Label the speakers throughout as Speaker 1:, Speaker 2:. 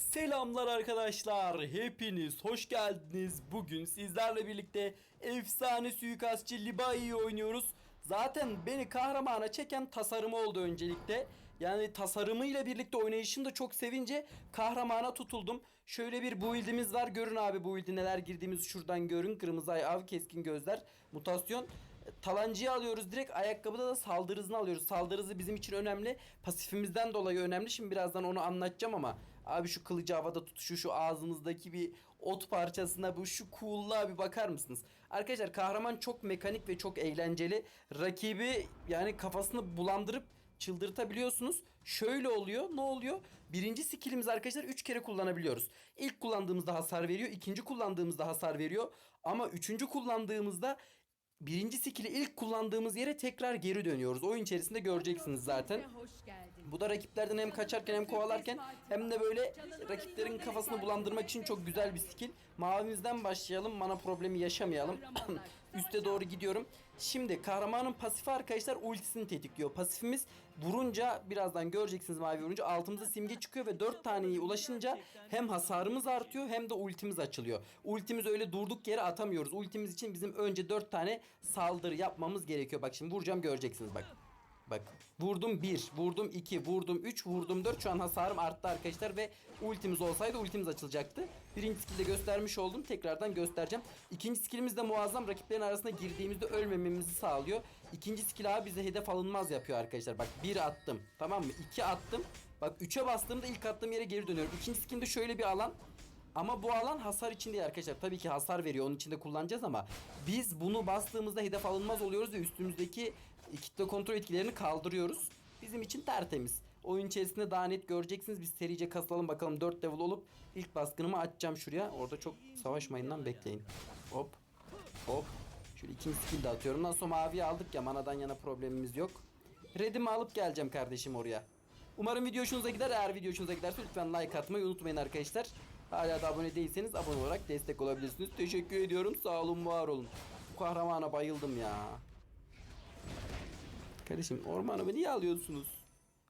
Speaker 1: Selamlar arkadaşlar. Hepiniz hoş geldiniz. Bugün sizlerle birlikte efsane suikastçı Libai'yi oynuyoruz. Zaten beni kahramana çeken tasarımı oldu öncelikle. Yani tasarımıyla birlikte oynayışını da çok sevince kahramana tutuldum. Şöyle bir build'imiz var. Görün abi bu build'i neler girdiğimizi şuradan görün. Kırmızı ay av, keskin gözler, mutasyon. Talancıyı alıyoruz direkt ayakkabıda da saldırı hızını alıyoruz. Saldırı hızı bizim için önemli. Pasifimizden dolayı önemli. Şimdi birazdan onu anlatacağım ama abi şu kılıcı havada tutuşu şu ağzımızdaki bir ot parçasına bu şu cool'luğa bir bakar mısınız? Arkadaşlar kahraman çok mekanik ve çok eğlenceli. Rakibi yani kafasını bulandırıp çıldırtabiliyorsunuz. Şöyle oluyor. Ne oluyor? Birinci skillimiz arkadaşlar 3 kere kullanabiliyoruz. İlk kullandığımızda hasar veriyor. ikinci kullandığımızda hasar veriyor. Ama üçüncü kullandığımızda birinci skill'i ilk kullandığımız yere tekrar geri dönüyoruz. Oyun içerisinde göreceksiniz zaten.
Speaker 2: Hoş geldin.
Speaker 1: Bu da rakiplerden hem kaçarken hem kovalarken hem de böyle rakiplerin kafasını bulandırmak için çok güzel bir skill. Mavimizden başlayalım. Mana problemi yaşamayalım. Üste doğru gidiyorum. Şimdi kahramanın pasifi arkadaşlar ultisini tetikliyor. Pasifimiz vurunca birazdan göreceksiniz mavi vurunca altımıza simge çıkıyor ve 4 taneye ulaşınca hem hasarımız artıyor hem de ultimiz açılıyor. Ultimiz öyle durduk yere atamıyoruz. Ultimiz için bizim önce 4 tane saldırı yapmamız gerekiyor. Bak şimdi vuracağım göreceksiniz bak. Bak vurdum 1, vurdum 2, vurdum 3, vurdum 4. Şu an hasarım arttı arkadaşlar ve ultimiz olsaydı ultimiz açılacaktı. Birinci skill'de göstermiş oldum. Tekrardan göstereceğim. İkinci skillimiz de muazzam. Rakiplerin arasına girdiğimizde ölmememizi sağlıyor. İkinci skill abi bize hedef alınmaz yapıyor arkadaşlar. Bak 1 attım. Tamam mı? 2 attım. Bak 3'e bastığımda ilk attığım yere geri dönüyorum. İkinci skill'de şöyle bir alan. Ama bu alan hasar için değil arkadaşlar. Tabii ki hasar veriyor. Onun için de kullanacağız ama biz bunu bastığımızda hedef alınmaz oluyoruz ve üstümüzdeki kitle kontrol etkilerini kaldırıyoruz. Bizim için tertemiz. Oyun içerisinde daha net göreceksiniz. Biz serice kasılalım bakalım 4 level olup ilk baskınımı açacağım şuraya. Orada çok savaşmayın lan bekleyin. Hop. Hop. Şöyle ikinci skill de atıyorum. Sonra maviyi aldık ya manadan yana problemimiz yok. Redimi alıp geleceğim kardeşim oraya. Umarım video hoşunuza gider. Eğer video hoşunuza giderse lütfen like atmayı unutmayın arkadaşlar. Hala da abone değilseniz abone olarak destek olabilirsiniz. Teşekkür ediyorum. Sağ olun, var olun. Bu kahramana bayıldım ya. Kardeşim ormanımı niye alıyorsunuz?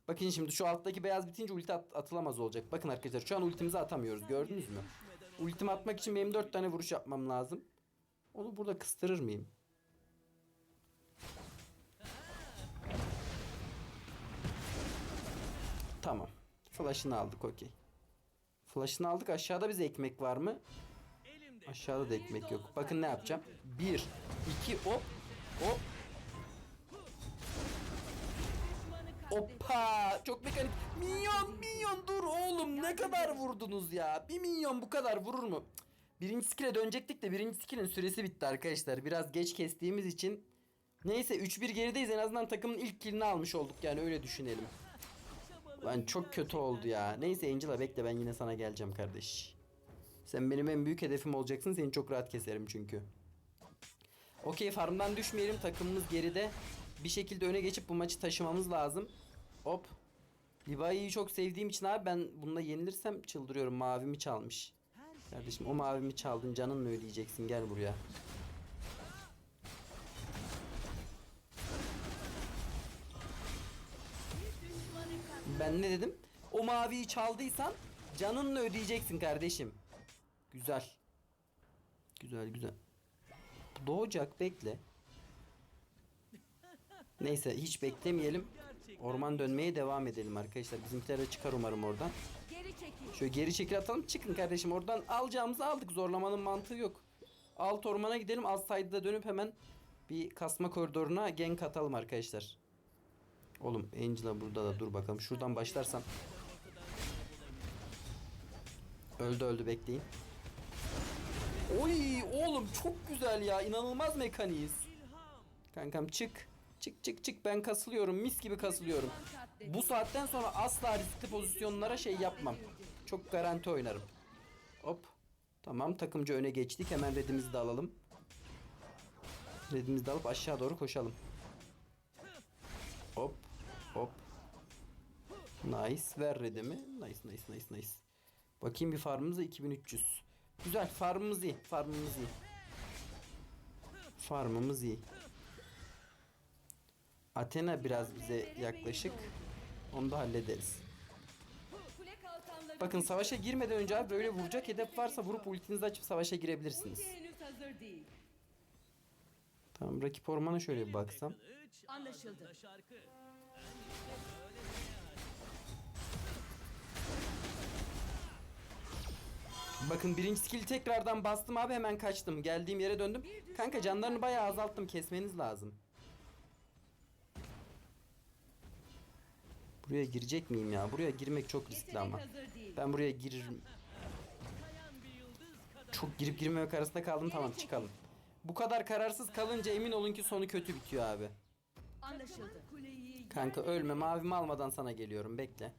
Speaker 1: Bakın şimdi şu alttaki beyaz bitince ulti at- atılamaz olacak. Bakın arkadaşlar şu an ultimizi atamıyoruz. Gördünüz mü? Ultimi atmak için benim 4 tane vuruş yapmam lazım. Onu burada kıstırır mıyım? Tamam. Flash'ını aldık okey. Flash'ını aldık. Aşağıda bize ekmek var mı? Aşağıda da ekmek yok. Bakın ne yapacağım. 1 2 hop hop Hoppa! Çok mekanik. Minyon, minyon dur oğlum. Ne kadar vurdunuz ya? Bir minyon bu kadar vurur mu? Birinci skill'e dönecektik de birinci skill'in süresi bitti arkadaşlar. Biraz geç kestiğimiz için. Neyse 3-1 gerideyiz. En azından takımın ilk killini almış olduk yani öyle düşünelim. Lan çok kötü oldu ya. Neyse Angela bekle ben yine sana geleceğim kardeş. Sen benim en büyük hedefim olacaksın. Seni çok rahat keserim çünkü. Okey farmdan düşmeyelim. Takımımız geride. Bir şekilde öne geçip bu maçı taşımamız lazım. Hop. Libai'yi çok sevdiğim için abi ben bununla yenilirsem çıldırıyorum. Mavimi çalmış. Kardeşim o mavimi çaldın canınla ödeyeceksin gel buraya. Ben ne dedim? O maviyi çaldıysan canınla ödeyeceksin kardeşim. Güzel. Güzel güzel. Doğacak bekle. Neyse hiç beklemeyelim. Orman dönmeye devam edelim arkadaşlar. Bizimkiler de çıkar umarım oradan.
Speaker 2: Geri çekil.
Speaker 1: Şöyle geri çekil atalım. Çıkın kardeşim oradan alacağımızı aldık. Zorlamanın mantığı yok. Alt ormana gidelim. Alt side'da dönüp hemen bir kasma koridoruna gank atalım arkadaşlar. Oğlum Angela burada da dur bakalım. Şuradan başlarsam. Öldü öldü bekleyin. Oy oğlum çok güzel ya. İnanılmaz mekaniyiz. Kankam çık. Çık çık çık ben kasılıyorum. Mis gibi kasılıyorum. Bu saatten sonra asla riskli pozisyonlara şey yapmam. Çok garanti oynarım. Hop. Tamam takımcı öne geçtik. Hemen redimizi de alalım. Redimizi de alıp aşağı doğru koşalım. Hop. Hop. Nice. Ver redimi. Nice nice nice nice. Bakayım bir farmımıza 2300. Güzel farmımız iyi. Farmımız iyi. Farmımız iyi. Athena biraz bize yaklaşık. Onu da hallederiz. Bakın savaşa girmeden önce abi böyle vuracak hedef varsa vurup ultinizi açıp savaşa girebilirsiniz. Tamam rakip ormana şöyle bir baksam.
Speaker 2: Anlaşıldı.
Speaker 1: Bakın birinci skill tekrardan bastım abi hemen kaçtım. Geldiğim yere döndüm. Kanka canlarını bayağı azalttım. Kesmeniz lazım. Buraya girecek miyim ya? Buraya girmek çok riskli ama. Ben buraya giririm. Çok girip girmemek arasında kaldım tamam çıkalım. Bu kadar kararsız kalınca emin olun ki sonu kötü bitiyor abi.
Speaker 2: Anlaşıldı.
Speaker 1: Kanka ölme mavimi almadan sana geliyorum bekle.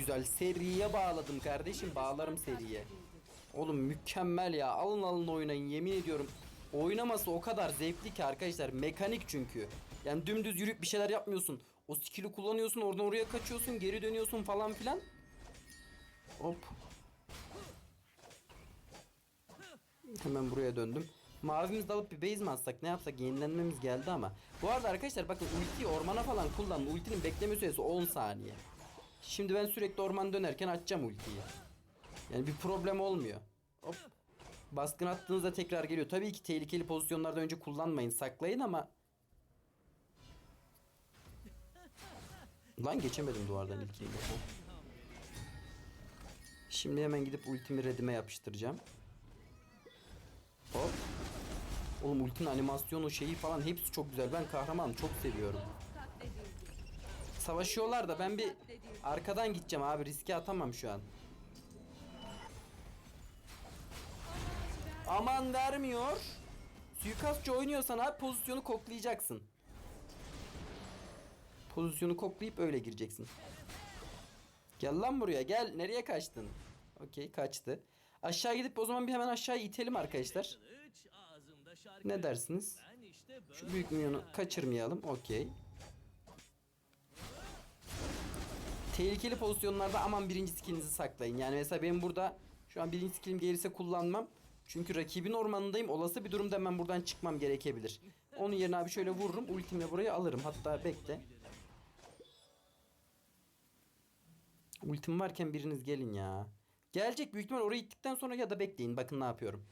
Speaker 1: Güzel seriye bağladım kardeşim bağlarım seriye. Oğlum mükemmel ya alın alın oynayın yemin ediyorum. Oynaması o kadar zevkli ki arkadaşlar mekanik çünkü. Yani dümdüz yürüyüp bir şeyler yapmıyorsun. O skill'i kullanıyorsun oradan oraya kaçıyorsun geri dönüyorsun falan filan. Hop. Hemen buraya döndüm. Mavimizi de alıp bir base mi atsak ne yapsak yenilenmemiz geldi ama. Bu arada arkadaşlar bakın ultiyi ormana falan kullanın. Ultinin bekleme süresi 10 saniye. Şimdi ben sürekli orman dönerken açacağım ultiyi. Yani bir problem olmuyor. Hop. Baskın attığınızda tekrar geliyor. Tabii ki tehlikeli pozisyonlarda önce kullanmayın. Saklayın ama. Lan geçemedim duvardan ilkiyle. Şimdi hemen gidip ultimi redime yapıştıracağım. Hop. Oğlum ultinin animasyonu şeyi falan hepsi çok güzel. Ben kahramanım çok seviyorum. Savaşıyorlar da ben bir arkadan gideceğim abi riske atamam şu an. Aman vermiyor. Suikastçı oynuyorsan abi pozisyonu koklayacaksın. Pozisyonu koklayıp öyle gireceksin. Gel lan buraya gel. Nereye kaçtın? Okey kaçtı. Aşağı gidip o zaman bir hemen aşağı itelim arkadaşlar. Ne dersiniz? Şu büyük minyonu kaçırmayalım. Okey. Tehlikeli pozisyonlarda aman birinci skillinizi saklayın. Yani mesela benim burada şu an birinci skillim gelirse kullanmam. Çünkü rakibin ormanındayım. Olası bir durumda hemen buradan çıkmam gerekebilir. Onun yerine abi şöyle vururum. Ultimle buraya alırım. Hatta bekle. Ultim varken biriniz gelin ya. Gelecek büyük ihtimal oraya gittikten sonra ya da bekleyin. Bakın ne yapıyorum.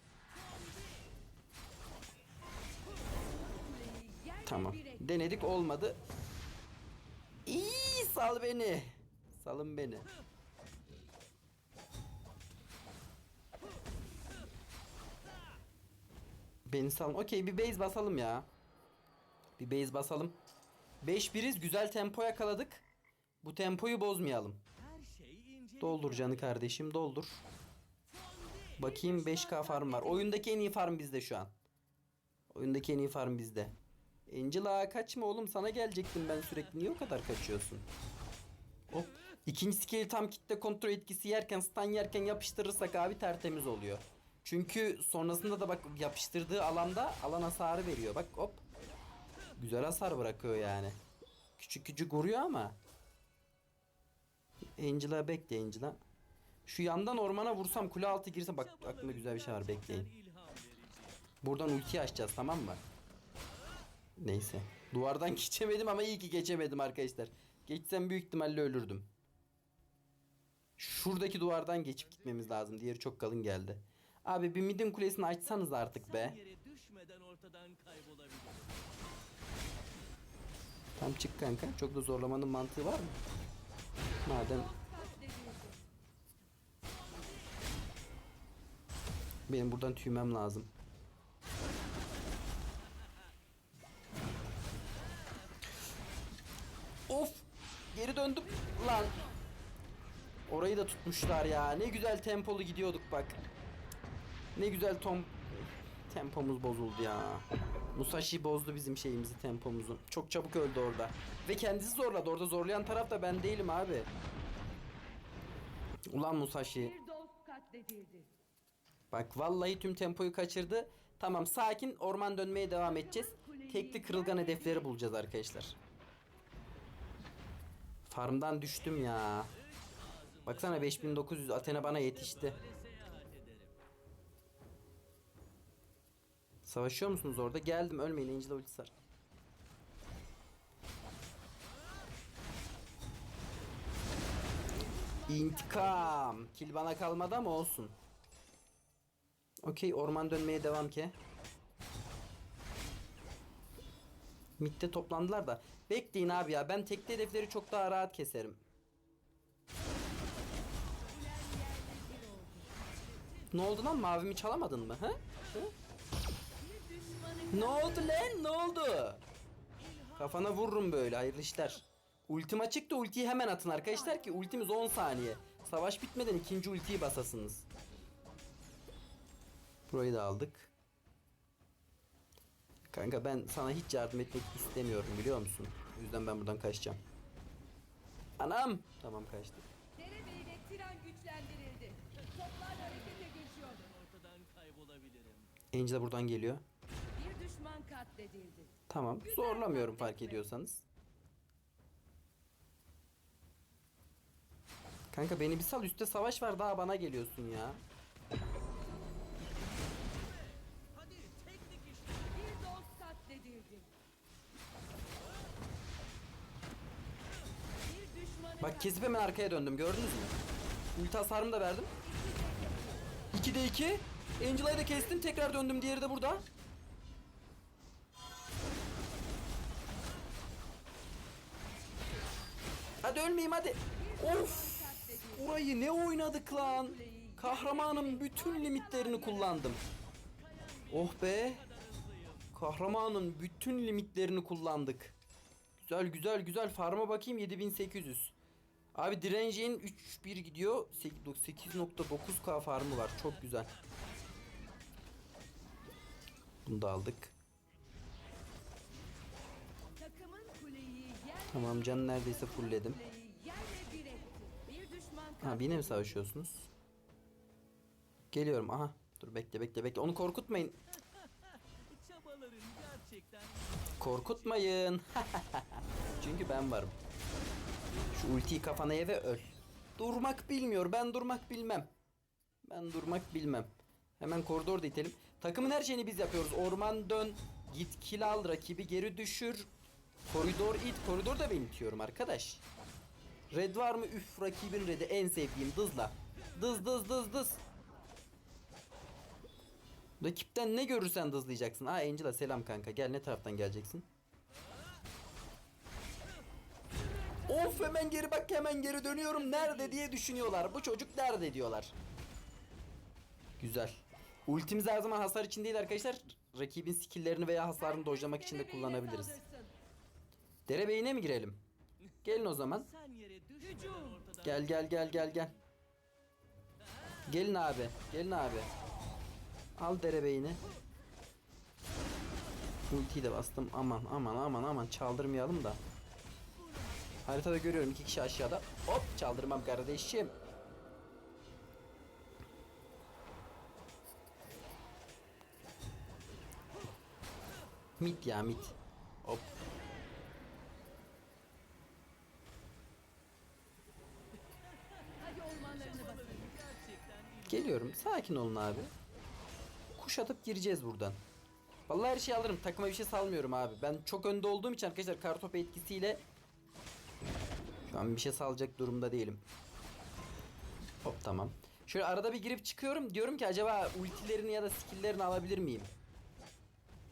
Speaker 1: Tamam. Denedik olmadı. İyi sal beni. Salın beni. Beni salın. Okey bir base basalım ya. Bir base basalım. 5-1'iz güzel tempo yakaladık. Bu tempoyu bozmayalım. Doldur canı kardeşim doldur. Bakayım 5k farm var. Oyundaki en iyi farm bizde şu an. Oyundaki en iyi farm bizde. Angela kaçma oğlum sana gelecektim ben sürekli. Niye o kadar kaçıyorsun? Hop. İkinci skill tam kitle kontrol etkisi yerken stun yerken yapıştırırsak abi tertemiz oluyor. Çünkü sonrasında da bak yapıştırdığı alanda alan hasarı veriyor. Bak hop. Güzel hasar bırakıyor yani. Küçük küçük vuruyor ama. Angela bekle Angela. Şu yandan ormana vursam kule altı girsem bak aklımda güzel bir şey var bekleyin. Buradan ulti açacağız tamam mı? Neyse. Duvardan geçemedim ama iyi ki geçemedim arkadaşlar. Geçsem büyük ihtimalle ölürdüm. Şuradaki duvardan geçip gitmemiz lazım. Diğeri çok kalın geldi. Abi bir midin kulesini açsanız artık be. Tam çık kanka. Çok da zorlamanın mantığı var mı? Madem benim buradan tüymem lazım. Orayı da tutmuşlar ya. Ne güzel tempolu gidiyorduk bak. Ne güzel tom tempomuz bozuldu ya. Musashi bozdu bizim şeyimizi, tempomuzu. Çok çabuk öldü orada. Ve kendisi zorladı. Orada zorlayan taraf da ben değilim abi. Ulan Musashi. Bak vallahi tüm tempoyu kaçırdı. Tamam sakin orman dönmeye devam edeceğiz. Tekli kırılgan hedefleri bulacağız arkadaşlar. Farmdan düştüm ya. Baksana 5900 Athena bana yetişti. Savaşıyor musunuz orada? Geldim ölmeyin Angela ultisi var. İntikam. Kill bana kalmadı ama olsun. Okey orman dönmeye devam ki. Mid'de toplandılar da. Bekleyin abi ya ben tekli hedefleri çok daha rahat keserim. Ne oldu lan mavimi çalamadın mı? Ha? Ne oldu lan? Ne oldu? Kafana vururum böyle hayırlı işler. Ultim açık ultiyi hemen atın arkadaşlar ki ultimiz 10 saniye. Savaş bitmeden ikinci ultiyi basasınız. Burayı da aldık. Kanka ben sana hiç yardım etmek istemiyorum biliyor musun? O yüzden ben buradan kaçacağım. Anam! Tamam kaçtım.
Speaker 3: Kaybolabilirim.
Speaker 1: Angela buradan geliyor.
Speaker 2: Bir düşman katledildi.
Speaker 1: Tamam. Zorlamıyorum fark ediyorsanız. Kanka beni bir sal üstte savaş var daha bana geliyorsun ya.
Speaker 3: Hadi teknik işte.
Speaker 2: Bir dost katledildi. Bir
Speaker 1: Bak kesip hemen arkaya döndüm gördünüz mü? Ulti hasarımı da verdim. 2'de 2. Angela'yı da kestim tekrar döndüm diğeri de burada. Hadi ölmeyeyim hadi. Of. Orayı ne oynadık lan? Kahramanın bütün limitlerini kullandım. Oh be. Kahramanın bütün limitlerini kullandık. Güzel güzel güzel. Farm'a bakayım 7800. Abi direncin 3-1 gidiyor. 8.9k farmı var. Çok güzel. Bunu da aldık. Tamam canı neredeyse fullledim. Ha yine mi savaşıyorsunuz? Geliyorum aha. Dur bekle bekle bekle. Onu korkutmayın. Korkutmayın. Çünkü ben varım. Şu ultiyi kafana ye öl. Durmak bilmiyor. Ben durmak bilmem. Ben durmak bilmem. Hemen koridor da itelim. Takımın her şeyini biz yapıyoruz. Orman dön. Git kill al. Rakibi geri düşür. Koridor it. Koridor da ben itiyorum arkadaş. Red var mı? Üf rakibin red'i en sevdiğim. Dızla. Dız dız dız dız. Rakipten ne görürsen dızlayacaksın. Aa Angela selam kanka. Gel ne taraftan geleceksin? Of hemen geri bak hemen geri dönüyorum. Nerede diye düşünüyorlar. Bu çocuk nerede diyorlar. Güzel. Ultimiz her zaman hasar için değil arkadaşlar. Rakibin skilllerini veya hasarını dojlamak için de kullanabiliriz. Derebeyine mi girelim? Gelin o zaman. Gel gel gel gel gel. Gelin abi. Gelin abi. Al derebeyini. Ultiyi de bastım. Aman aman aman aman çaldırmayalım da. Haritada görüyorum iki kişi aşağıda. Hop çaldırmam kardeşim. Mit ya mit. Hop. Geliyorum. Sakin olun abi. Kuş atıp gireceğiz buradan. Vallahi her şeyi alırım. Takıma bir şey salmıyorum abi. Ben çok önde olduğum için arkadaşlar kartopu etkisiyle şu an bir şey salacak durumda değilim. Hop tamam. Şöyle arada bir girip çıkıyorum. Diyorum ki acaba ultilerini ya da skilllerini alabilir miyim?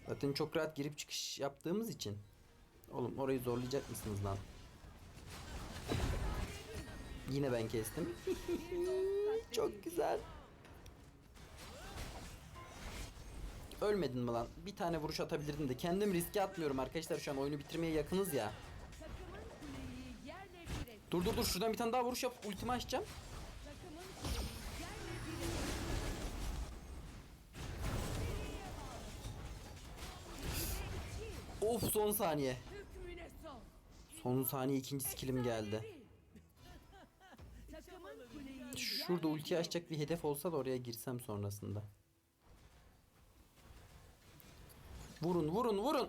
Speaker 1: Zaten çok rahat girip çıkış yaptığımız için. Oğlum orayı zorlayacak mısınız lan? Yine ben kestim. Çok güzel. Ölmedin mi lan? Bir tane vuruş atabilirdin de. Kendim riske atmıyorum arkadaşlar şu an oyunu bitirmeye yakınız ya. Dur dur dur şuradan bir tane daha vuruş yap. Ultimi açacağım. Of son saniye.
Speaker 2: Son.
Speaker 1: Saniye ikinci skillim geldi. Şurada ulti açacak bir hedef olsa da oraya girsem sonrasında. Vurun vurun vurun.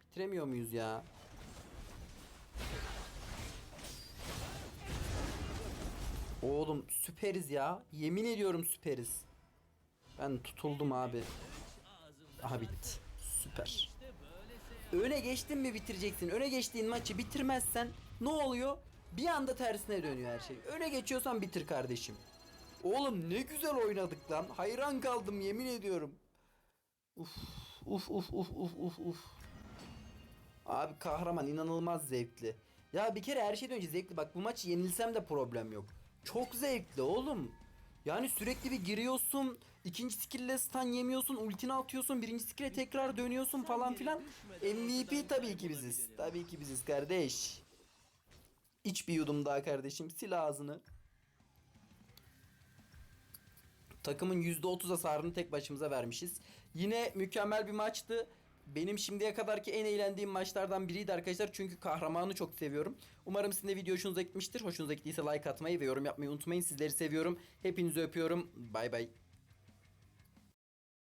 Speaker 1: Bitiremiyor muyuz ya? Oğlum süperiz ya. Yemin ediyorum süperiz. Ben tutuldum abi. Aha bitti. Süper. Öne geçtin mi bitireceksin. Öne geçtiğin maçı bitirmezsen ne oluyor? Bir anda tersine dönüyor her şey. Öne geçiyorsan bitir kardeşim. Oğlum ne güzel oynadık lan. Hayran kaldım yemin ediyorum. Uf uf uf uf uf uf uf. Abi kahraman inanılmaz zevkli. Ya bir kere her şeyden önce zevkli. Bak bu maç yenilsem de problem yok. Çok zevkli oğlum. Yani sürekli bir giriyorsun. ikinci skill'le stun yemiyorsun. Ultini atıyorsun. Birinci skill'e tekrar dönüyorsun falan filan. MVP tabii ki biziz. Tabii ki biziz kardeş. İç bir yudum daha kardeşim. Sil ağzını. Takımın %30 hasarını tek başımıza vermişiz. Yine mükemmel bir maçtı. Benim şimdiye kadarki en eğlendiğim maçlardan biriydi arkadaşlar. Çünkü kahramanı çok seviyorum. Umarım sizin de video hoşunuza gitmiştir. Hoşunuza gittiyse like atmayı ve yorum yapmayı unutmayın. Sizleri seviyorum. Hepinizi öpüyorum. Bay bay.